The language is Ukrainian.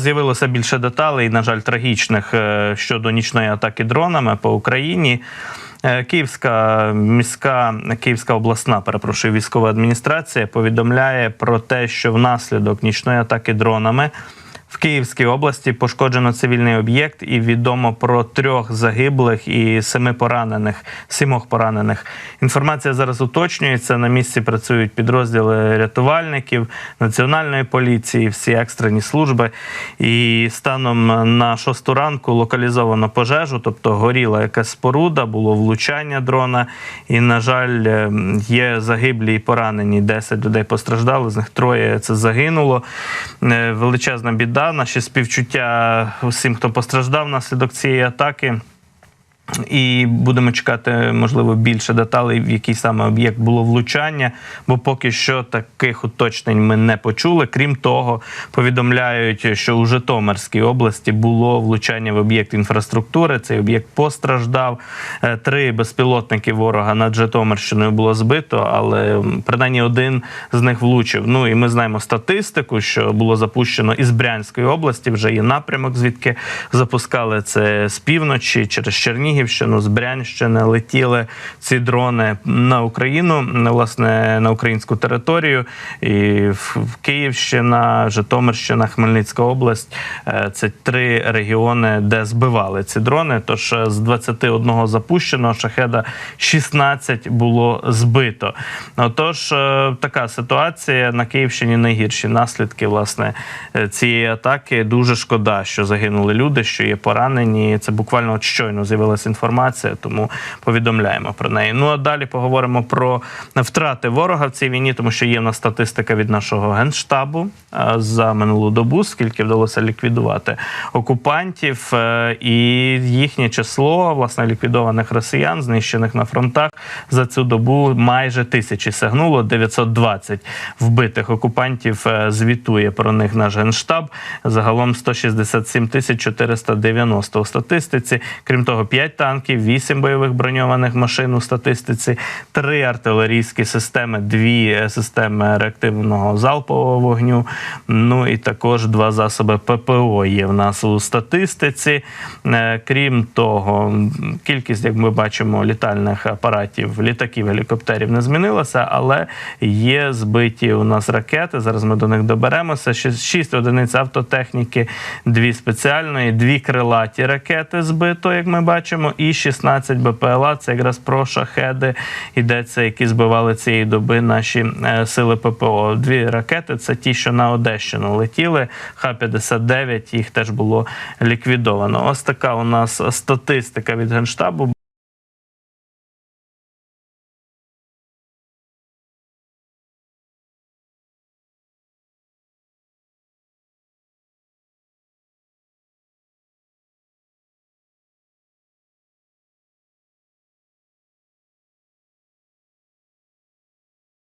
З'явилося більше деталей, на жаль, трагічних е, щодо нічної атаки дронами по Україні. Е, Київська міська Київська обласна, перепрошую, військова адміністрація повідомляє про те, що внаслідок нічної атаки дронами в Київській області пошкоджено цивільний об'єкт, і відомо про трьох загиблих і семи поранених, сімох поранених. Інформація зараз уточнюється. На місці працюють підрозділи рятувальників, національної поліції, всі екстрені служби. І станом на шосту ранку локалізовано пожежу, тобто горіла якась споруда, було влучання дрона. І, на жаль, е, є загиблі і поранені. 10 людей постраждали, з них троє це загинуло. Е, Величезна біда. Наші співчуття усім, хто постраждав внаслідок цієї атаки. І будемо чекати, можливо, більше деталей, в який саме об'єкт було влучання, бо поки що таких уточнень ми не почули. Крім того, повідомляють, що у Житомирській області було влучання в об'єкт інфраструктури. Цей об'єкт постраждав. Е, Три безпілотники ворога над Житомирщиною було збито, але принаймні один з них влучив. Ну і ми знаємо статистику, що було запущено із Брянської області. Вже є напрямок, звідки запускали це з півночі через Чернігівщину, з Брянщини летіли ці дрони на Україну, власне, на українську територію. І Київщина, Житомирщина, Хмельницька область Е, це три регіони, де збивали ці дрони. Тож е, з 21 запущеного шахеда 16 було збито. Отож, е, така ситуація на Київщині найгірші наслідки власне цієї атаки. Дуже шкода, що загинули люди, що є поранені. Це буквально от щойно з'явилася інформація, тому повідомляємо про неї. Ну а далі поговоримо про втрати ворога в цій війні, тому що є в нас статистика від нашого генштабу е, за минулу добу, скільки вдалося ліквідувати окупантів, е, і їхнє число власне ліквідованих росіян, знищених на фронтах за цю добу майже тисячі сягнуло 920 вбитих окупантів. е, Звітує про них наш генштаб. Загалом 167 тисяч 490 у статистиці. Крім того, 5 танків, 8 бойових броньованих машин у статистиці, 3 артилерійські системи, 2 системи реактивного залпового вогню. Ну і також два засоби ППО є в нас у статистиці. Е, Крім того, кількість, як ми бачимо, літальних апаратів, літаків, гелікоптерів не змінилася, але є збиті у нас ракети. Зараз ми до них доберемося. Ще 6 одиниць автотехніки, дві спеціальної, дві крилаті ракети збито, як ми бачимо, і 16 БПЛА. Це якраз про шахеди йдеться, які збивали цієї доби наші е, сили ППО. Дві ракети це ті, що на Одещину летіли. Х-59, їх теж було ліквідовано. Ось така у нас статистика від генштабу.